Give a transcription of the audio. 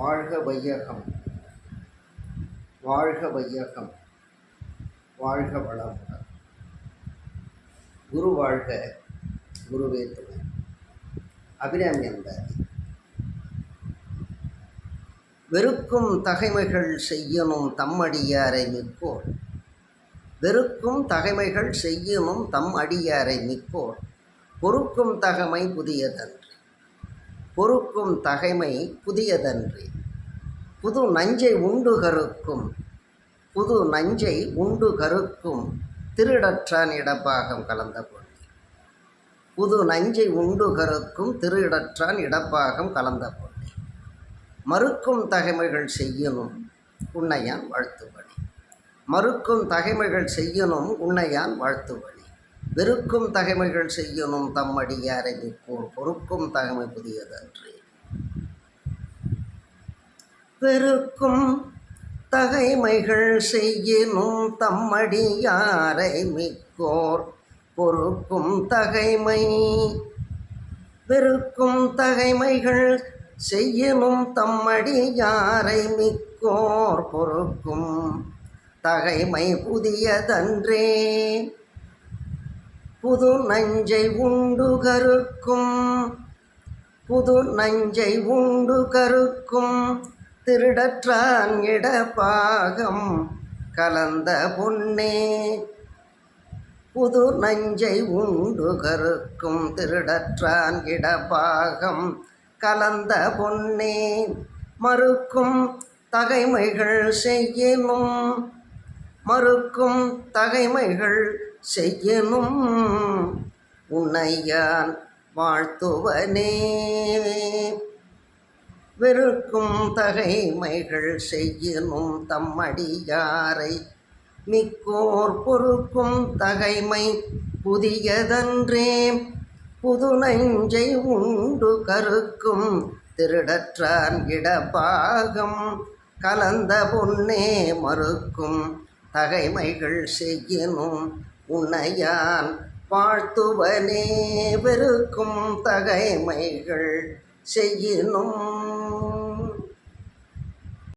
வாழ்க வையகம். வாழ்க வையகம். வாழ்க வளமுடன் குரு வாழ்க குருவே துணை. அபிராமி அந்தாதி வெறுக்கும் தகைமைகள் செய்யணும் தம்மடியாரை மிக்கோர். வெறுக்கும் தகைமைகள் செய்யணும் தம் அடியாரை மிக்கோர். பொறுக்கும் தகமை புதியதன். பொறுக்கும் தகைமை புதியதன்று. புது நஞ்சை உண்டு கருக்கும் புது நஞ்சை உண்டு கருக்கும் திருடற்றான் இடப்பாகம் கலந்த பொண்ணு புது நஞ்சை உண்டு கருக்கும் திருடற்றான் இடப்பாகம் கலந்த பொண்ணு மறுக்கும் தகைமைகள் செய்யணும் உன்னையான் வாழ்த்துபடி மறுக்கும் தகைமைகள் செய்யணும் உன்னையான் வாழ்த்துபடி வெறுக்கும் தகைமைகள் செய்யணும் தம்மடியாரை நிற்போர் பொறுக்கும் தகைமை புதியதன்று. வெறுக்கும் தகைமைகள் செய்யணும் தம்மடியாரை மிக்கோர் பொறுக்கும் தகைமை. வெறுக்கும் தகைமைகள் செய்யணும் தம்மடியாரை மிக்கோர் பொறுக்கும் தகைமை புதியதன்றே. புது நஞ்சை உண்டு கருக்கும். புது நஞ்சை உண்டு கருக்கும். திருடற்றான் இடப்பாகம் கலந்த பொன்னே. புது நஞ்சை உண்டு கருக்கும். திருடற்றான் இடப்பாகம் கலந்த பொன்னே. மறுக்கும் தகைமைகள் செய்யணும் மறுக்கும் தகைமைகள் செய்யணும். உன்னையான் வாழ்த்துவனே. வெறுக்கும் தகைமைகள் செய்யணும் தம்மடியாரை. மிக்கோர் பொறுக்கும் தகைமை புதியதன்றே. புது நஞ்சை உண்டு கருக்கும் திருடற்றான் இடபாகம். கலந்த பொன்னே மறுக்கும் தகைமைகள் செய்யணும் உன்னையான் வாழ்த்துவனே வெறுக்கும் தகைமைகள் செய்யினும்.